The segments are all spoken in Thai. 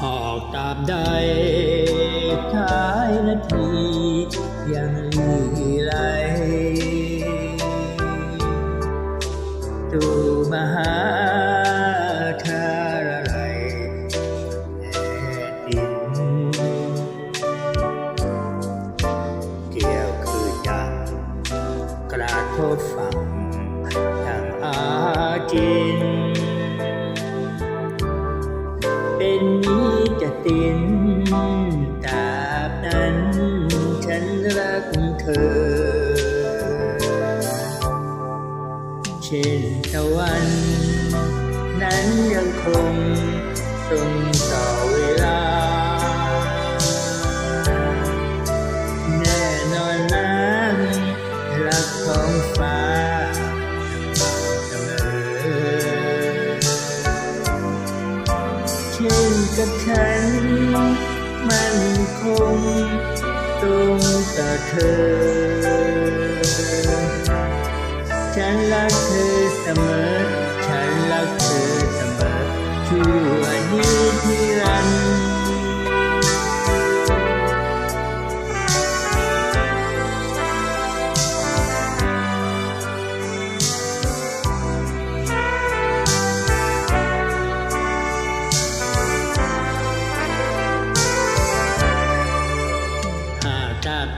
หอกตามใดท้ายนาทียังลีไหลตูมหาคาระไรแผ่ดิน เกี่ยวคือจักกระทษฝังยังอาจิน เธอเช่นตะวัน นั้นยังคงตรงต่อเวลา แน่นอนนั้นรักของฟ้าเสมอเช่นกับฉันมันคง ตรงตาเธอ ฉันรักเธอเสมอ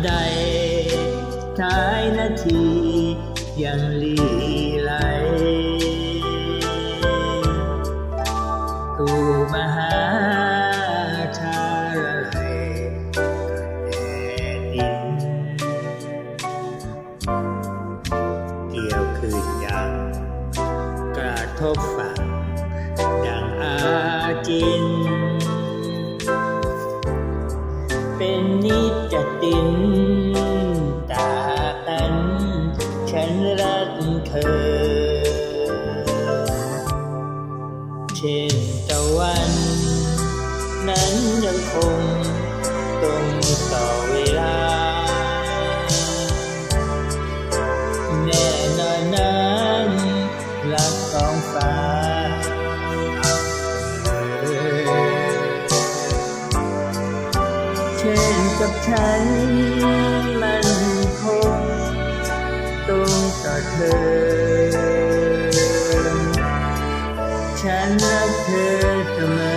ใดท้ายนาทียังลีไหลตูมหาชาไรแผ่นดินเกี่ยวคืนยังกระทบฝั่งดังอาจิน ช่นตะวัน นั้นยังคงตรงต่อเวลา แน่นอนนั้นรักของฟ้าเอ่ยเช่นกับฉันมันคงตรงต่อเธอ รักเ